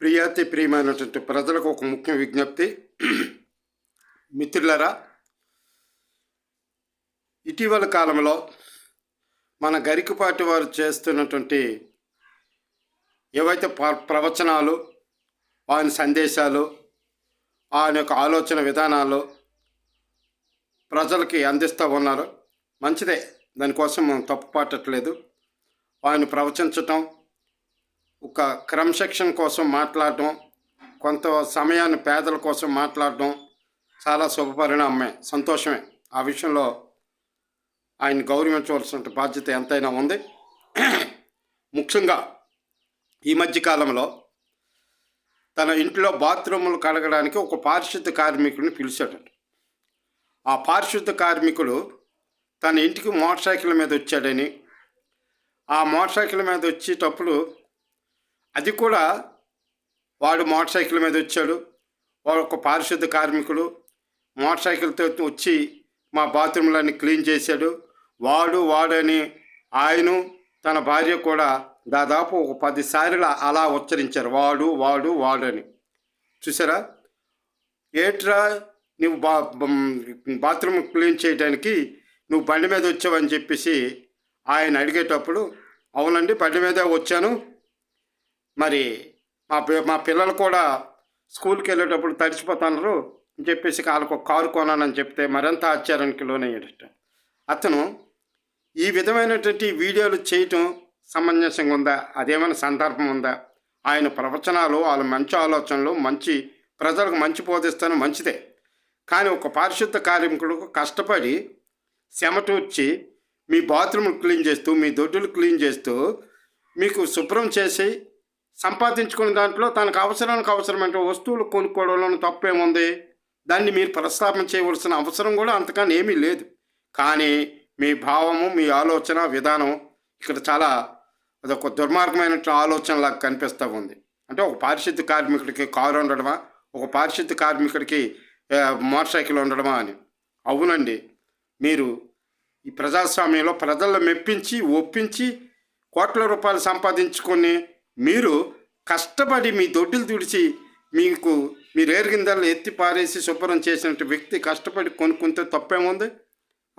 ప్రియాతి ప్రియమైనటువంటి ప్రజలకు ఒక ముఖ్య విజ్ఞప్తి. మిత్రులరా ఇటీవల కాలంలో మన గరికపాటి వారు చేస్తున్నటువంటి ఏవైతే ప్ర- ప్రవచనాలు ఆయన సందేశాలు ఆయన యొక్క ఆలోచన విధానాలు ప్రజలకి అందిస్తూ ఉన్నారు. మంచిదే. దానికోసం మనం తప్పు పట్టట్లేదు ఆయన ప్రవచించటం ఒక క్రమశిక్షణ కోసం మాట్లాడటం కొంత సమయాన్ని పేదల కోసం మాట్లాడటం చాలా శుభపరిణామమే సంతోషమే. ఆ విషయంలో ఆయన గౌరవించవలసిన బాధ్యత ఎంతైనా ఉంది. ముఖ్యంగా ఈ మధ్య కాలంలో తన ఇంట్లో బాత్రూములు కడగడానికి ఒక పారిశుద్ధ కార్మికుడిని పిలిచాడు. ఆ పారిశుద్ధ కార్మికుడు తన ఇంటికి మోటార్ సైకిల్ మీద వచ్చాడని ఆ మోటార్ సైకిల్ మీద వచ్చేటప్పుడు అది కూడా వాడు మోటార్ సైకిల్ మీద వచ్చాడు. వాడు ఒక పారిశుద్ధ కార్మికుడు. మోటార్ సైకిల్తో వచ్చి మా బాత్రూంలన్నీ క్లీన్ చేశాడు. వాడు వాడని ఆయన తన భార్య కూడా దాదాపు ఒక పది సార్లు అలా ఉచ్చరించారు. వాడు వాడు వాడని. చూసారా? ఏట్రా నువ్వు బా బాత్రూమ్ క్లీన్ చేయడానికి నువ్వు బండి మీద వచ్చావని చెప్పేసి ఆయన అడిగేటప్పుడు అవునండి బండి మీదే వచ్చాను. మరి మా పి- మా పిల్లలు కూడా స్కూల్కి వెళ్ళేటప్పుడు తడిచిపోతున్నారు అని చెప్పేసి వాళ్ళకు ఒక కారు కొనానని చెప్తే మరింత ఆశ్చర్యానికి లోనయ్యాడట. అతను ఈ విధమైనటువంటి వీడియోలు చేయటం సమంజసంగా ఉందా? అదేమైనా సందర్భం ఉందా? ఆయన ప్రవచనాలు వాళ్ళ మంచి ఆలోచనలు మంచి ప్రజలకు మంచి బోధిస్తాను మంచిదే. కానీ ఒక పారిశుద్ధ కార్మికుడు కష్టపడి చెమటూర్చి మీ బాత్రూమ్ క్లీన్ చేస్తూ మీ దొడ్డులు క్లీన్ చేస్తూ మీకు శుభ్రం చేసి సంపాదించుకునే దాంట్లో తనకు అవసరానికి అవసరమైన వస్తువులు కొనుక్కోవడంలో తప్పేముంది? దాన్ని మీరు ప్రస్తాపన చేయవలసిన అవసరం కూడా అంతకన్నా ఏమీ లేదు. కానీ మీ భావము మీ ఆలోచన విధానం ఇక్కడ చాలా అదొక దుర్మార్గమైన ఆలోచనలాగా కనిపిస్తూ ఉంది. అంటే ఒక పారిశుద్ధ కార్మికుడికి కారు ఉండడమా? ఒక పారిశుద్ధ కార్మికుడికి మోటార్ సైకిల్ ఉండడమా అని? అవునండి. మీరు ఈ ప్రజాస్వామ్యంలో ప్రజలను మెప్పించి ఒప్పించి కోట్ల రూపాయలు సంపాదించుకొని మీరు కష్టపడి మీ దొడ్డులు తుడిచి మీకు మీరు ఏరిగిందల్లా ఎత్తి పారేసి శుభ్రం చేసినట్టు వ్యక్తి కష్టపడి కొనుక్కుంటే తప్పేముంది?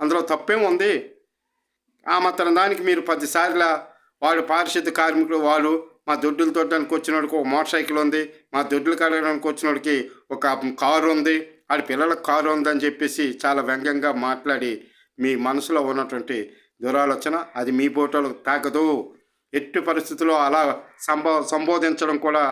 అందులో తప్పేముంది ఆ మాత్రం దానికి మీరు పదిసార్ల వాడు పారిశుద్ధ కార్మికులు వాడు మా దొడ్డులు తొట్టడానికి వచ్చినోడికి ఒక మోటార్ సైకిల్ ఉంది మా దొడ్డులు కడగడానికి వచ్చినోడికి ఒక కారు ఉంది ఆడి పిల్లలకు కారు ఉంది అని చెప్పేసి చాలా వ్యంగ్యంగా మాట్లాడి మీ మనసులో ఉన్నటువంటి దురాలోచన అది మీ ఫోటోలకు తాకదు. ఎట్టి పరిస్థితుల్లో అలా సంబో సంబోధించడం కూడా